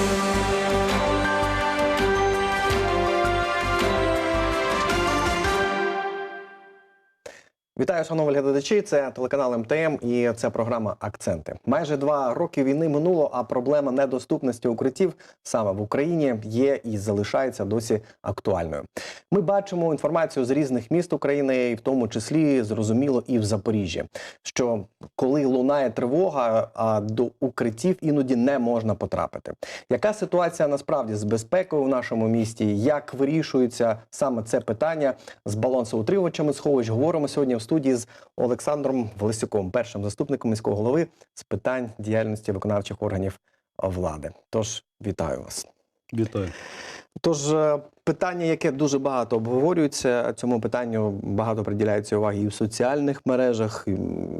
Thank you. Вітаю, шановні глядачі. Це телеканал МТМ і це програма Акценти. Майже два роки війни минуло, а проблема недоступності укриттів саме в Україні є і залишається досі актуальною. Ми бачимо інформацію з різних міст України, і в тому числі зрозуміло і в Запоріжжі, що коли лунає тривога, а до укриттів іноді не можна потрапити. Яка ситуація насправді з безпекою в нашому місті? Як вирішується саме це питання з балансоутримувачами сховищ? Говоримо сьогодні в студії з Олександром Власюком, першим заступником міського голови з питань діяльності виконавчих органів влади. Тож вітаю вас. Вітаю. Тож е, питання, яке дуже багато обговорюється, цьому питанню багато приділяється уваги і в соціальних мережах.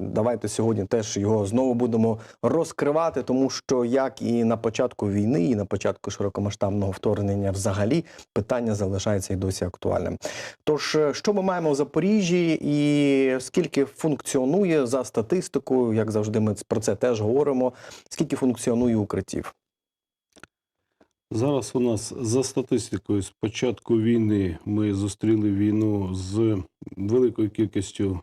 Давайте сьогодні теж його знову будемо розкривати, тому що як і на початку війни, і на початку широкомасштабного вторгнення, взагалі питання залишається і досі актуальним. Тож, е, що ми маємо в Запоріжжі, і скільки функціонує за статистикою, як завжди, ми про це теж говоримо. Скільки функціонує укриттів? Зараз у нас за статистикою з початку війни ми зустріли війну з великою кількістю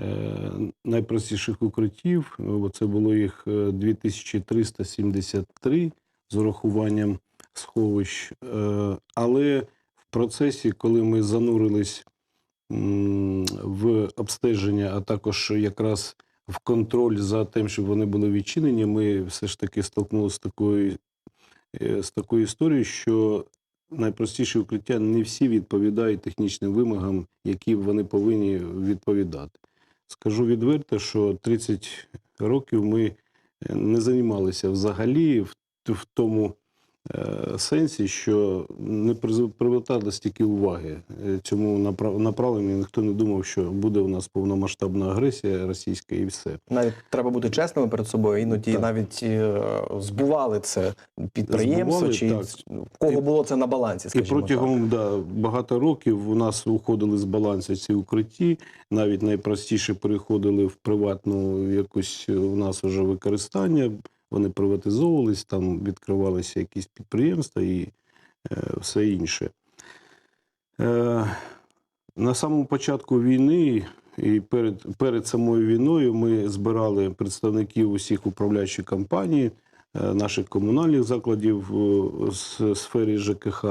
е, найпростіших укриттів. Це було їх е, 2373 з урахуванням сховищ. Е, Але в процесі, коли ми занурились в обстеження, а також якраз в контроль за тим, щоб вони були відчинені, ми все ж таки столкнулися з такою е, з такою історією, що найпростіші укриття не всі відповідають технічним вимогам, які вони повинні відповідати. Скажу відверто, що 30 років ми е, не займалися взагалі в, тому е, сенсі, що не привертали стільки уваги е, цьому направ- направленню. Ніхто не думав, що буде у нас повномасштабна агресія російська і все. Навіть треба бути чесними перед собою. Іноді Так. навіть е, збували це підприємство, Збували, чи так. в кого було це на балансі, І протягом да, багато років у нас уходили з балансу ці укритті, навіть найпростіше переходили в приватну якусь е, у нас вже використання. Вони приватизовувались, там відкривалися якісь підприємства і е, все інше. Е, на самому початку війни і перед, перед самою війною ми збирали представників усіх управляючих компаній, е, наших комунальних закладів з сфері ЖКХ,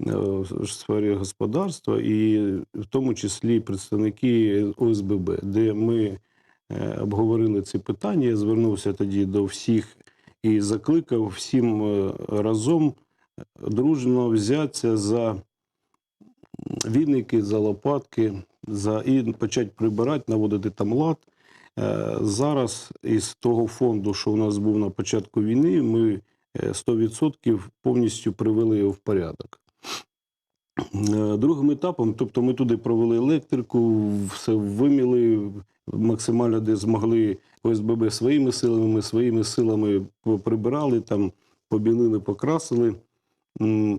в сфері господарства, і в тому числі представники ОСББ, де ми обговорили ці питання. Я звернувся тоді до всіх і закликав всім е, разом дружно взятися за вінники, за лопатки, за і почати прибирати, наводити там лад. Е, Зараз із того фонду, що у нас був на початку війни, ми е, 100% повністю привели його в порядок. Е, Другим етапом, тобто ми туди провели електрику, все виміли максимально, де змогли ОСББ своїми силами, ми своїми силами прибирали, там побілили, покрасили.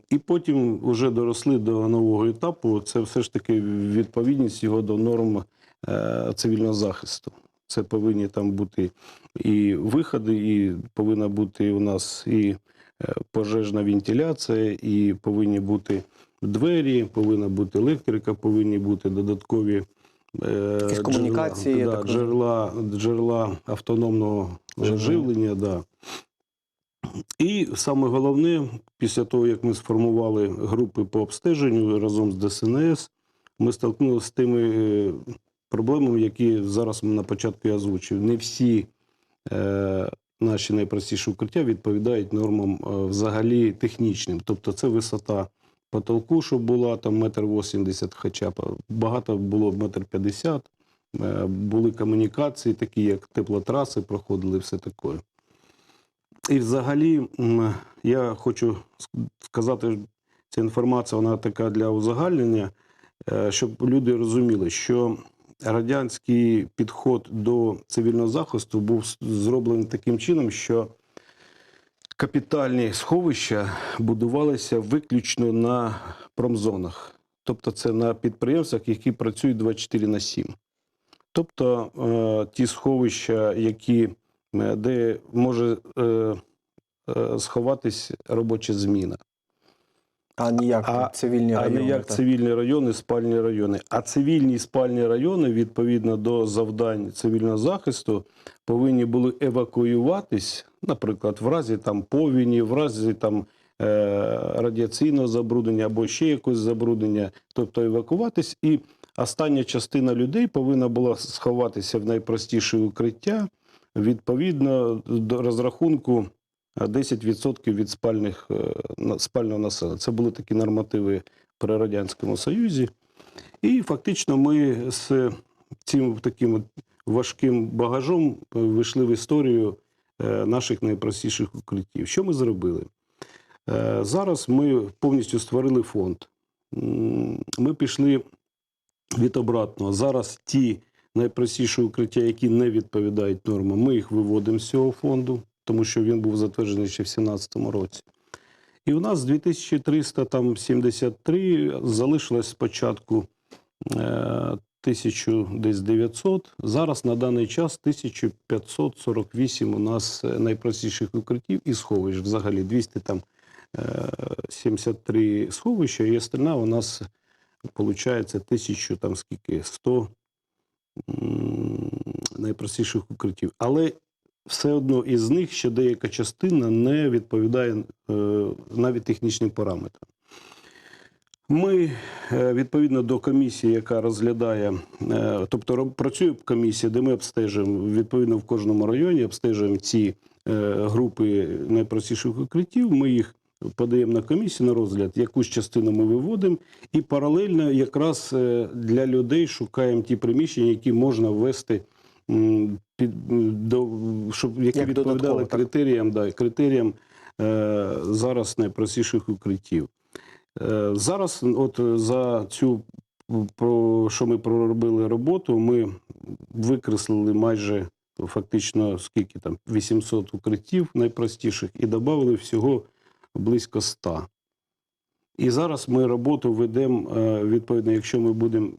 І потім вже доросли до нового етапу. Це все ж таки відповідність його до норм е, цивільного захисту. Це повинні там бути і виходи, і повинна бути у нас і е, пожежна вентиляція, і повинні бути двері, повинна бути електрика, повинні бути додаткові Якісь комунікації, джерела, так да, джерела, джерела автономного Живлення. живлення. Да. І саме головне, після того, як ми сформували групи по обстеженню разом з ДСНС, ми столкнулися з тими е, проблемами, які зараз на початку я озвучив. Не всі е, наші найпростіші укриття відповідають нормам е, взагалі технічним. Тобто це висота потолку, щоб була там метр вісімдесят, хоча б багато було метр п'ятдесят. Е, Були комунікації, такі як теплотраси, проходили все таке. І взагалі, я хочу сказати, ця інформація вона така для узагальнення, е, щоб люди розуміли, що радянський підход до цивільного захисту був зроблений таким чином, що капітальні сховища будувалися виключно на промзонах. Тобто це на підприємствах, які працюють 24 на 7. Тобто е, ті сховища, які, е, де може е, сховатись робоча зміна. А ніяк А- цивільні А райони. не як так. цивільні райони, спальні райони. А цивільні спальні райони, відповідно до завдань цивільного захисту, повинні були евакуюватись, наприклад, в разі там повіні, в разі там е, радіаційного забруднення або ще якогось забруднення, тобто евакуватись. І остання частина людей повинна була сховатися в найпростіше укриття відповідно до розрахунку. Е, 10% від спальних, е, спального населення. Це були такі нормативи при Радянському Союзі. І фактично ми з цим таким важким багажом е, вийшли в історію е, наших найпростіших укриттів. Що ми зробили? Зараз ми повністю створили фонд. Ми пішли від обратного. Зараз ті найпростіші укриття, які не відповідають нормам, ми їх виводимо з цього фонду, тому що він був затверджений ще в 2017 році. І у нас 2373 залишилось спочатку е, 1000 десь 900. Зараз на даний час 1548 у нас е, найпростіших укриттів і сховищ. Взагалі 200 там е, 73 сховища, і остальна у нас виходить 1000 там скільки 100 найпростіших укриттів. Але все одно із них ще деяка частина не відповідає е, навіть технічним параметрам. Ми е, відповідно до комісії, яка розглядає, е, тобто працює комісія, де ми обстежуємо відповідно в кожному районі, обстежуємо ці групи найпростіших укриттів. Ми їх подаємо на комісію на розгляд, якусь частину ми виводимо, і паралельно якраз для людей шукаємо ті приміщення, які можна ввести під до щоб які Як відповідали критеріям, да, критеріям е, зараз найпростіших укриттів. Е, Зараз, от за цю про що ми проробили роботу, ми викреслили майже фактично скільки там 800 укриттів найпростіших і додали всього близько 100. І зараз ми роботу ведемо е, відповідно, якщо ми будемо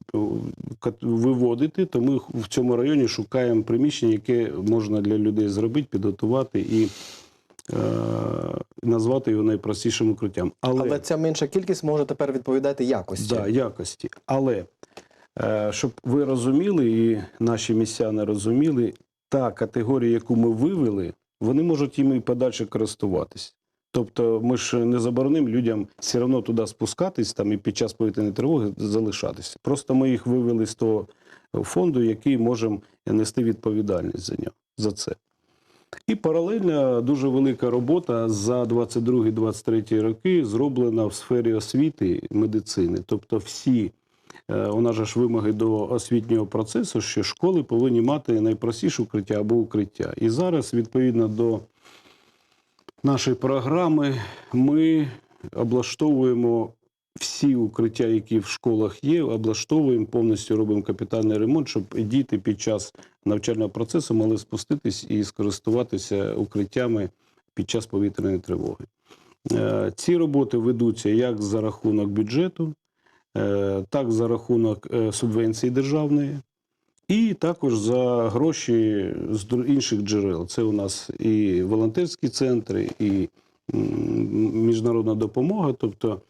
е, виводити, то ми в цьому районі шукаємо приміщення, яке можна для людей зробити, підготувати і е, назвати його найпростішим укриттям. Але ця менша кількість може тепер відповідати якості. Да, якості. Але е, щоб ви розуміли, і наші містяни розуміли, та категорія, яку ми вивели, вони можуть їм і подальше користуватись. Тобто ми ж не заборонимо людям все одно туди спускатись там і під час повітряної тривоги залишатися. Просто ми їх вивели з того фонду, який можемо нести відповідальність за нього за це. І паралельно дуже велика робота за 22-23 роки зроблена в сфері освіти медицини. Тобто, всі е, у нас ж вимоги до освітнього процесу, що школи повинні мати найпростіше укриття або укриття. І зараз, відповідно до нашої програми, ми облаштовуємо всі укриття, які в школах є, облаштовуємо повністю робимо капітальний ремонт, щоб діти під час навчального процесу могли спуститись і скористуватися укриттями під час повітряної тривоги. Е, Ці роботи ведуться як за рахунок бюджету, е, так за рахунок е, субвенції державної, і також за гроші з інших джерел. Це у нас і волонтерські центри, і міжнародна допомога. Тобто,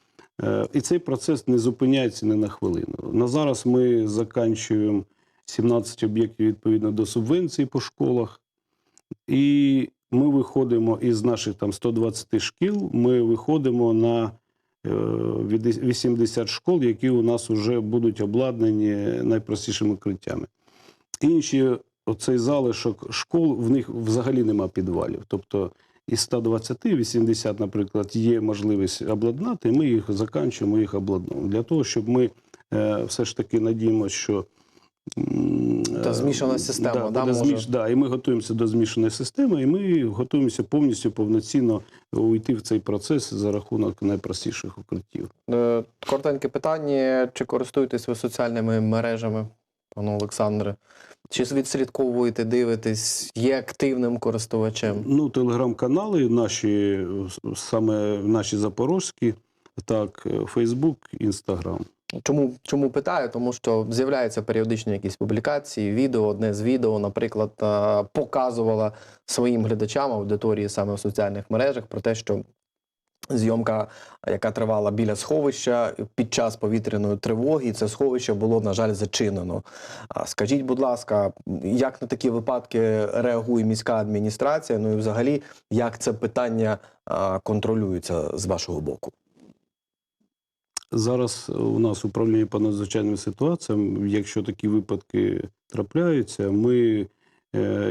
е, і цей процес не зупиняється ні на хвилину. На зараз ми заканчуємо 17 об'єктів відповідно до субвенцій по школах. І ми виходимо із наших там 120 шкіл, ми виходимо на е, 80 школ, які у нас вже будуть обладнані найпростішими укриттями. Інші, оцей залишок школ, в них взагалі нема підвалів. Тобто із 120, 80, наприклад, є можливість обладнати, ми їх заканчуємо, їх обладнуємо. Для того, щоб ми е, все ж таки надіємося, що Та е, змішана система, да, да, може? зміш- да, і ми готуємося до змішаної системи, і ми готуємося повністю повноцінно увійти в цей процес за рахунок найпростіших укриттів. Е, Коротеньке питання: чи користуєтесь ви соціальними мережами, пане Олександре? Чи відслідковуєте, дивитесь, є активним користувачем? Ну, телеграм-канали наші, саме наші запорозькі, так, Фейсбук, Інстаграм. Чому, чому питаю? Тому що з'являються періодично якісь публікації, відео. Одне з відео, наприклад, е, показувала своїм глядачам аудиторії саме в соціальних мережах про те, що зйомка, яка тривала біля сховища під час повітряної тривоги, і це сховище було, на жаль, зачинено. Скажіть, будь ласка, як на такі випадки реагує міська адміністрація? Ну і взагалі, як це питання контролюється з вашого боку? Зараз у нас управління по надзвичайним ситуаціям. Якщо такі випадки трапляються, ми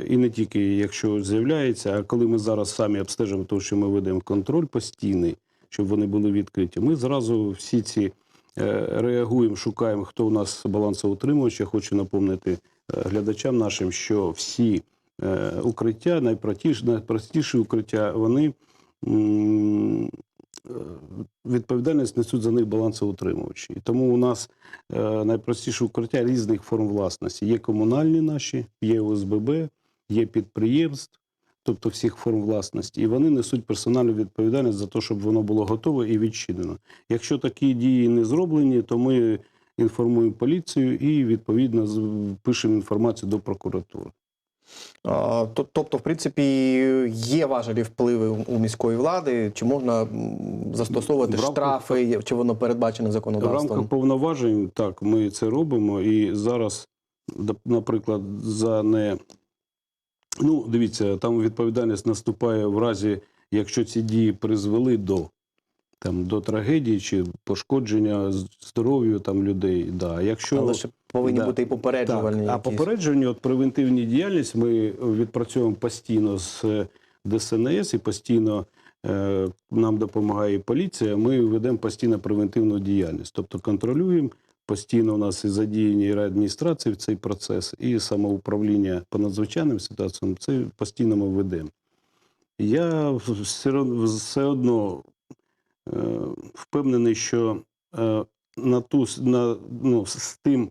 і не тільки якщо з'являється, а коли ми зараз самі обстежимо, тому що ми ведемо контроль постійний, щоб вони були відкриті. Ми зразу всі ці е, реагуємо, шукаємо, хто у нас балансоутримувач. Я хочу напомнити е, глядачам нашим, що всі е, укриття, найпростіші укриття, вони. Е, відповідальність несуть за них балансоутримувачі. І тому у нас е, найпростіше укриття різних форм власності. Є комунальні наші, є ОСББ, є підприємств, тобто всіх форм власності, і вони несуть персональну відповідальність за те, щоб воно було готове і відчинено. Якщо такі дії не зроблені, то ми інформуємо поліцію і відповідно пишемо інформацію до прокуратури. Тобто, в принципі, є важелі впливи у- міської влади. Чи можна застосовувати рамках- штрафи, чи воно передбачено В законодавством? рамках повноважень так ми це робимо. І зараз, наприклад, за не ну дивіться, там відповідальність наступає в разі, якщо ці дії призвели до там до трагедії чи пошкодження здоров'ю там людей. Да. Якщо Але ще повинні Да. бути і попереджувальні. так, а попередження, от превентивні діяльність ми відпрацьовуємо постійно з е, ДСНС і постійно е, нам допомагає поліція. Ми ведемо постійно превентивну діяльність. Тобто контролюємо. Постійно у нас і задіяні і адміністрації в цей процес, і самоуправління по надзвичайним ситуаціям. Це постійно ми ведемо. Я все одно, впевнений, що е, на ту на, ну, з тим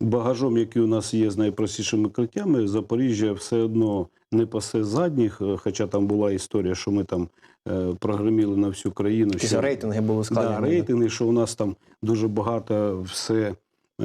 багажом, який у нас є з найпростішими укриттями, Запоріжжя все одно не пасе задніх, е, хоча там була історія, що ми там е, прогреміли на всю країну. Якісь що- рейтинги були Да, рейтинги, що у нас там дуже багато все е,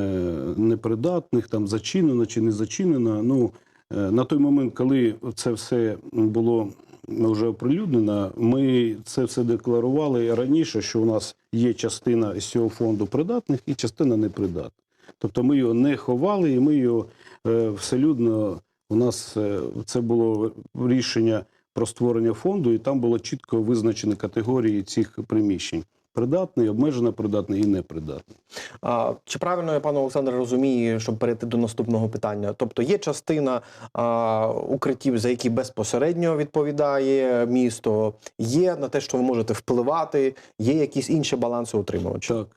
непридатних, там зачинено чи не зачинено. Ну, е, на той момент, коли це все було вже оприлюднена. ми це все декларували раніше, що у нас є частина з цього фонду придатних і частина непридатних. Тобто ми його не ховали, і ми його е, вселюдно. У нас е, це було рішення про створення фонду, і там було чітко визначені категорії цих приміщень: придатний, обмежено придатний і непридатний. А, чи правильно я, пане Олександре, розумію, щоб перейти до наступного питання? Тобто є частина а, укриттів, за які безпосередньо відповідає місто, є на те, що ви можете впливати, є якісь інші баланси утримувачі? так.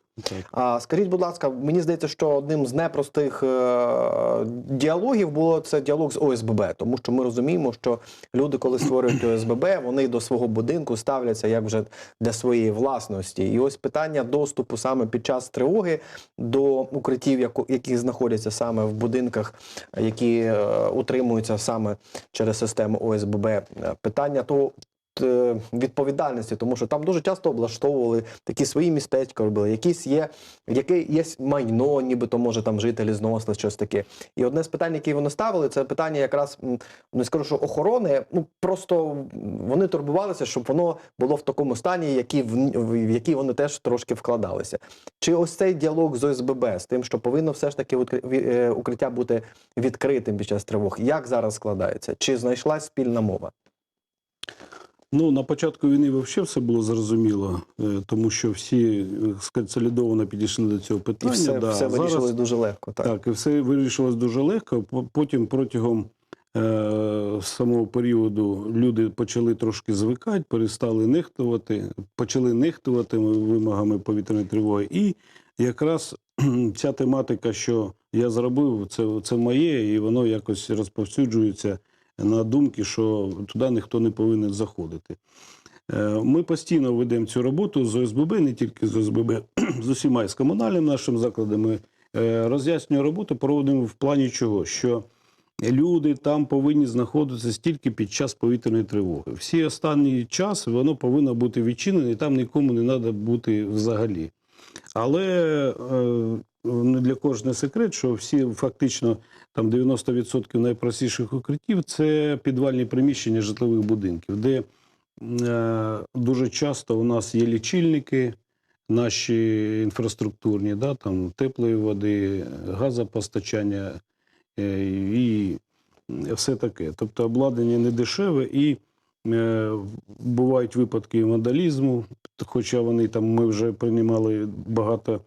А скажіть, будь ласка, мені здається, що одним з непростих е, діалогів було це діалог з ОСББ, тому що ми розуміємо, що люди, коли створюють ОСББ, вони до свого будинку ставляться як вже для своєї власності. І ось питання доступу саме під час тривоги до укриттів, які знаходяться саме в будинках, які е, утримуються саме через систему ОСББ. Питання то е, відповідальності, тому що там дуже часто облаштовували такі свої містечка, робили. Якісь є, яке є майно, нібито може там жителі зносили щось таке. І одне з питань, які вони ставили, це питання якраз не скажу, що охорони. Ну просто вони турбувалися, щоб воно було в такому стані, які в, який вони теж трошки вкладалися. Чи ось цей діалог з ОСББ з тим, що повинно все ж таки е, укриття бути відкритим під час тривог, як зараз складається? Чи знайшлась спільна мова? Ну, на початку війни взагалі все було зрозуміло, е, тому що всі е, сконсолідовано підійшли до цього І питання. все, да. все Зараз- вирішилось дуже легко. Так. Так, і все вирішилось дуже легко. Потім протягом е, самого періоду люди почали трошки звикати, перестали нехтувати, почали нехтувати вимогами повітряної тривоги. І якраз ця тематика, що я зробив, це, це моє, і воно якось розповсюджується на думки, що туди ніхто не повинен заходити. Е, Ми постійно ведемо цю роботу з ОСББ, не тільки з ОСББ, з усіма і з комунальними нашими закладами. Е, Роз'яснюю роботу проводимо в плані чого? Що люди там повинні знаходитися тільки під час повітряної тривоги. Всі останній час воно повинно бути відчинене, і там нікому не треба бути взагалі. Але е, не для кожного секрет, що всі фактично там 90% найпростіших укриттів це підвальні приміщення житлових будинків, де е, дуже часто у нас є лічильники, наші інфраструктурні, да, там теплої води, газопостачання е, і все таке. Тобто обладнання не дешеве і е, бувають випадки вандалізму, хоча вони там ми вже приймали багато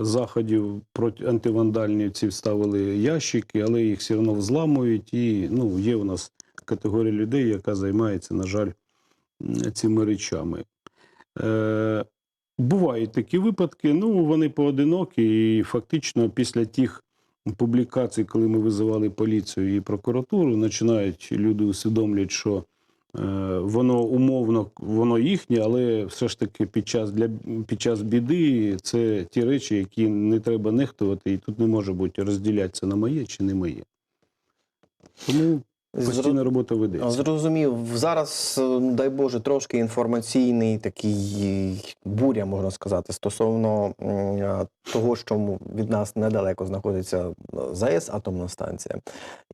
заходів проти антивандальні ці вставили ящики, але їх все одно взламують. І ну, є у нас категорія людей, яка займається, на жаль, цими речами. Е, бувають такі випадки, ну вони поодинокі, і фактично після тих публікацій, коли ми визивали поліцію і прокуратуру, починають люди усвідомлюють, що е, воно умовно воно їхнє, але все ж таки під час для під час біди це ті речі, які не треба нехтувати, і тут не може бути розділятися на моє чи не моє. Тому постійна робота ведеться. Зрозумів. Зараз, е, дай Боже, трошки інформаційний такий буря, можна сказати, стосовно е, того, що від нас недалеко знаходиться е, ЗАЕС, атомна станція.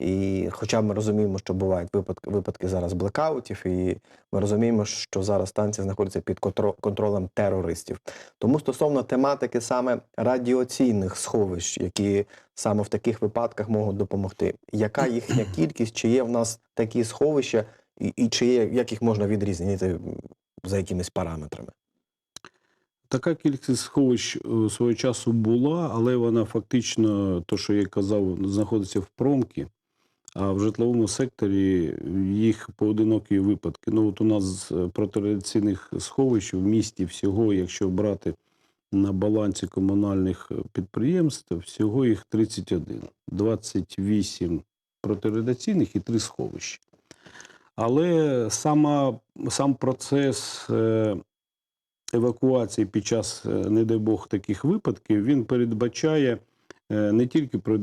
І хоча ми розуміємо, що бувають випадки, випадки зараз блекаутів, і ми розуміємо, що зараз станція знаходиться під контролем терористів. Тому стосовно тематики саме радіаційних сховищ, які саме в таких випадках можуть допомогти. Яка їхня кількість? Чи є в нас такі сховища, і, і чи є, як їх можна відрізнити за якимись параметрами? Така кількість сховищ е, свого часу була, але вона фактично, то, що я казав, знаходиться в промкі, а в житловому секторі їх поодинокі випадки. Ну, от у нас е, сховищ в місті всього, якщо брати на балансі комунальних е, підприємств, всього їх 31. 28 протирадіаційних і 3 сховища. Але сама, сам процес е, евакуації під час, не дай Бог, таких випадків, він передбачає не тільки про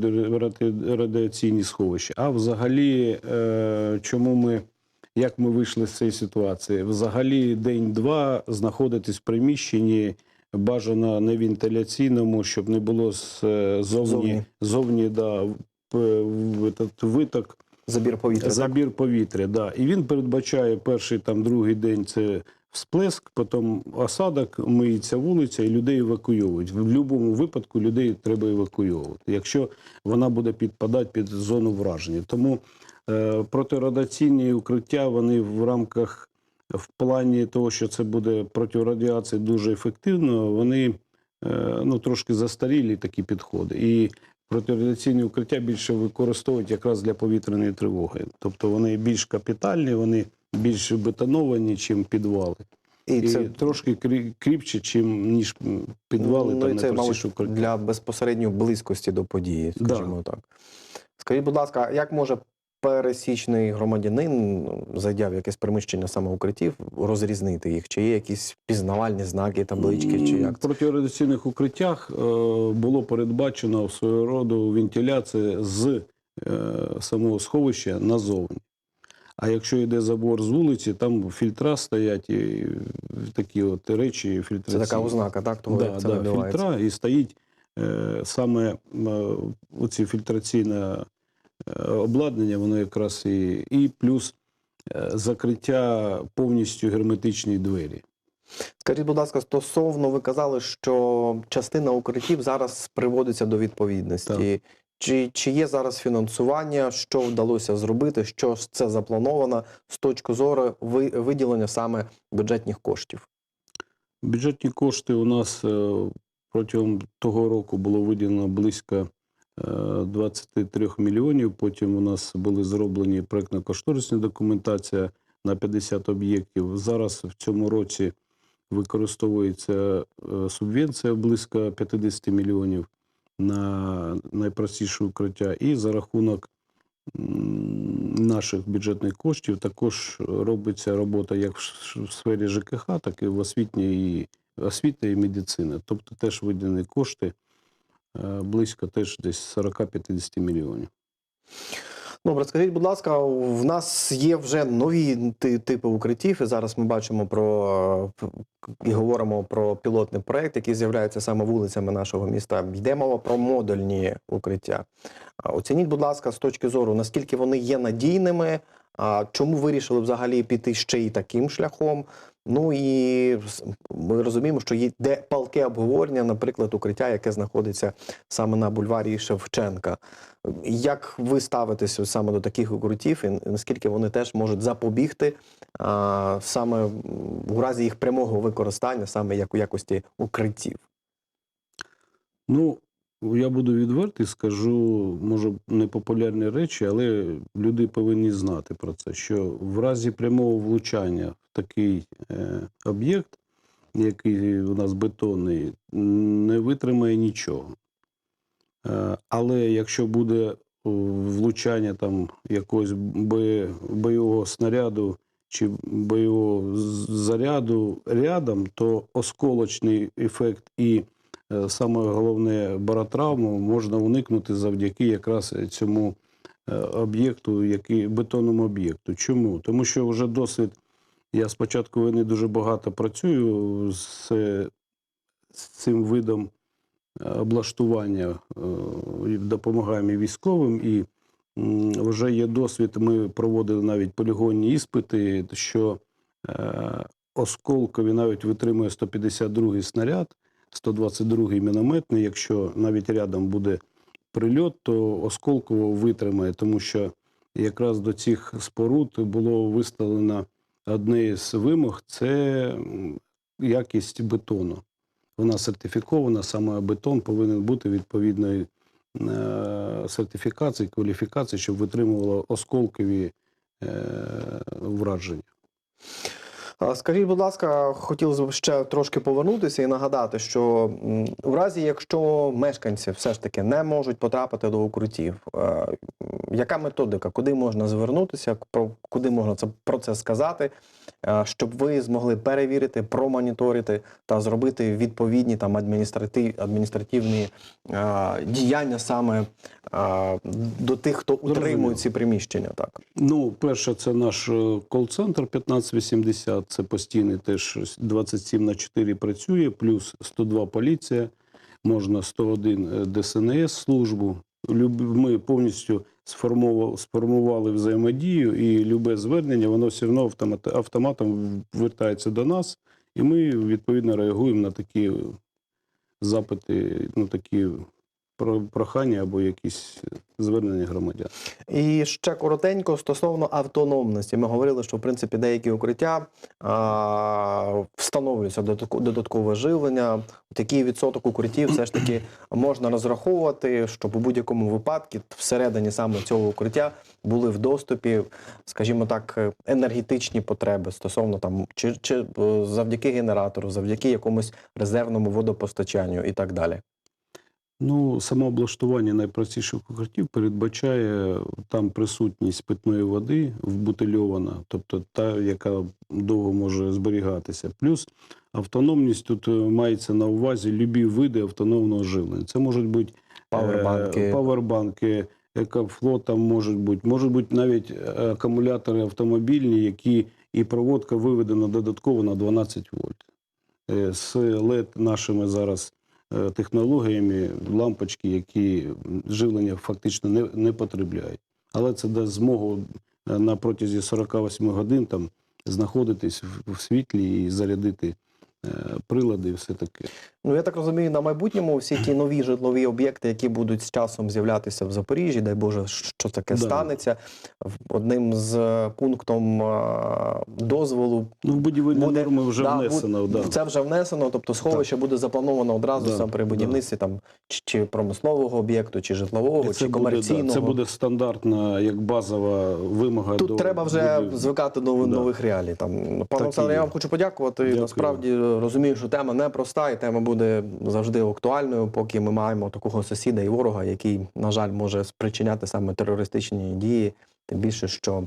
радіаційні сховища, а взагалі, е, чому ми, як ми вийшли з цієї ситуації? Взагалі, день-два знаходитись в приміщенні. Бажано не вентиляційному, щоб не було з- е, зовні, да, виток Забір повітря. так? Забір повітря, да. І він передбачає перший там другий день це всплеск, потім осадок, миється вулиця, і людей евакуйовують. В будь-якому випадку людей треба евакуйовувати, якщо вона буде підпадати під зону враження. Тому е, протирадіаційні укриття вони в рамках в плані того, що це буде проти радіації дуже ефективно, вони е, ну, трошки застарілі такі підходи. І протирадіаційні укриття більше використовують якраз для повітряної тривоги. Тобто вони більш капітальні, вони більш бетоновані, чим підвали. І І, це трошки кріпче, чим ніж підвали ну, там і це, мабуть, для безпосередньої близькості до події, Да. так. Скажіть, будь ласка, як може пересічний громадянин, ну, зайдя в якесь приміщення саме укриттів, розрізнити їх? Чи є якісь пізнавальні знаки, таблички, чи як В протирадіаційних укриттях е, було передбачено свого роду вентиляція з е, самого сховища назовні. А якщо йде забор з вулиці, там фільтра стоять і такі от речі Це така ознака, так? Того, да, як це да, фільтра, і стоїть е, саме е, оці фільтраційне е, обладнання, воно якраз і, і плюс е, закриття повністю герметичні двері. Скажіть, будь ласка, стосовно ви казали, що частина укриттів зараз приводиться до відповідності. Чи, чи є зараз фінансування, що вдалося зробити, що це заплановано з точки зору ви- виділення саме бюджетних коштів? Бюджетні кошти у нас е, протягом того року було виділено близько е, 23 мільйонів. Потім у нас були зроблені проєктно-кошторисні документація на 50 об'єктів. Зараз в цьому році використовується е, субвенція близько 50 мільйонів на найпростіше укриття. І за рахунок наших бюджетних коштів також робиться робота як в сфері ЖКХ, так і в освітній освіти і медицина. Тобто теж виділені кошти е, близько теж десь 40-50 мільйонів. Добре, скажіть, будь ласка, в нас є вже нові типи укриттів, і зараз ми бачимо про е, і говоримо про пілотний проект, який з'являється саме вулицями нашого міста. Йде мова про модульні укриття. Оцініть, будь ласка, з точки зору, наскільки вони є надійними, чому вирішили взагалі піти ще й таким шляхом? Ну і ми розуміємо, що є палке обговорення, наприклад, укриття, яке знаходиться саме на бульварі Шевченка. Як ви ставитесь ось саме до таких укриттів, і наскільки вони теж можуть запобігти а, саме у разі їх прямого використання, саме як у якості укриттів? Ну, я буду відвертий, скажу, може, непопулярні речі, але люди повинні знати про це, що в разі прямого влучання в такий е, об'єкт, який у нас бетонний, не витримає нічого. Е, але якщо буде влучання там якогось бойового снаряду чи бойового заряду рядом, то осколочний ефект і саме головне баротравму можна уникнути завдяки якраз цьому е, об'єкту, який бетонному об'єкту. Чому? Тому що вже досвід. Я з початку війни дуже багато працюю з, з цим видом е, облаштування, е, допомагаємо військовим, і вже є досвід. Ми проводили навіть полігонні іспити, що е, осколкові навіть витримує 152-й снаряд, 122-й мінометний. Якщо навіть рядом буде прильот, то осколково витримає, тому що якраз до цих споруд було виставлено одне з вимог це якість бетону. Вона сертифікована, саме бетон повинен бути відповідної е, сертифікації, кваліфікації, щоб витримувало осколкові е, враження. Скажіть, будь ласка, хотілося б ще трошки повернутися і нагадати, що в разі, якщо мешканці все ж таки не можуть потрапити до укриттів, е, яка методика, куди можна звернутися, куди можна це про це сказати, щоб ви змогли перевірити, промоніторити та зробити відповідні там адміністратив, адміністративні е, діяння саме е, до тих, хто утримує ці приміщення, так. Ну, перше, це наш е, кол-центр 1580, це постійний теж 27 на 4 працює, плюс 102 поліція, можна 101 е, ДСНС службу. Ми повністю сформували, взаємодію, і любе звернення, воно все одно автомат, автоматом вертається до нас, і ми відповідно реагуємо на такі запити, ну такі прохання або якісь звернення громадян. І ще коротенько стосовно автономності. Ми говорили, що в принципі деякі укриття а, встановлюється додатку- додаткове живлення. Такий відсоток укриттів все ж таки можна розраховувати, щоб у будь-якому випадку всередині саме цього укриття були в доступі, скажімо так, енергетичні потреби стосовно там чи, чи е, завдяки генератору, завдяки якомусь резервному водопостачанню і так далі. Ну, самооблаштування найпростіших укриттів передбачає там присутність питної води вбутильована, тобто та, яка довго може зберігатися. Плюс автономність тут е, мається на увазі любі види автономного живлення. Це можуть бути Павербанки. е, павербанки, екофлот там можуть бути, можуть бути навіть е, акумулятори автомобільні, які і проводка виведена додатково на 12 вольт. Е, З LED нашими зараз технологіями, лампочки, які живлення фактично не, не потребляють. Але це дасть змогу е, на протязі 48 годин там знаходитись в, в світлі і зарядити е, прилади і все таке. Ну я так розумію, на майбутньому всі ті нові житлові об'єкти, які будуть з часом з'являтися в Запоріжжі, дай Боже, що таке Да. станеться. Одним з е, пунктом е, дозволу Ну, будівельні Буде- норми вже да, внесено. Да. Це вже внесено, тобто сховище буде заплановано одразу Да, сам при да. будівництві там чи, чи промислового об'єкту, чи житлового, І чи буде, комерційного. да, це буде стандартна, як базова вимога. Тут до треба вже будів- звикати до Да. нових реалій. Там пане Так Олександре, я вам хочу подякувати. Дякую. Насправді розумію, що тема непроста, і тема буде завжди актуальною, поки ми маємо такого сусіда і ворога, який, на жаль, може спричиняти саме терористичні дії. Тим більше, що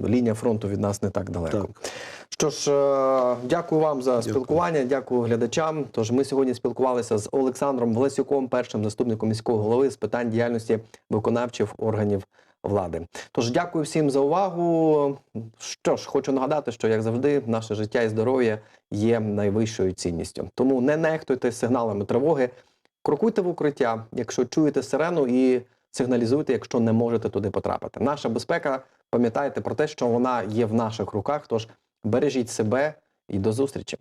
лінія фронту від нас не так далеко. Так. Що ж, е, дякую вам за спілкування, дякую глядачам. Тож ми сьогодні спілкувалися з Олександром Власюком, першим заступником міського голови з питань діяльності виконавчих органів влади. Тож дякую всім за увагу. Що ж, хочу нагадати, що як завжди, наше життя і здоров'я є найвищою цінністю. Тому не нехтуйте сигналами тривоги, крокуйте в укриття, якщо чуєте сирену, і сигналізуйте, якщо не можете туди потрапити. Наша безпека, пам'ятайте про те, що вона є в наших руках. Тож бережіть себе і до зустрічі.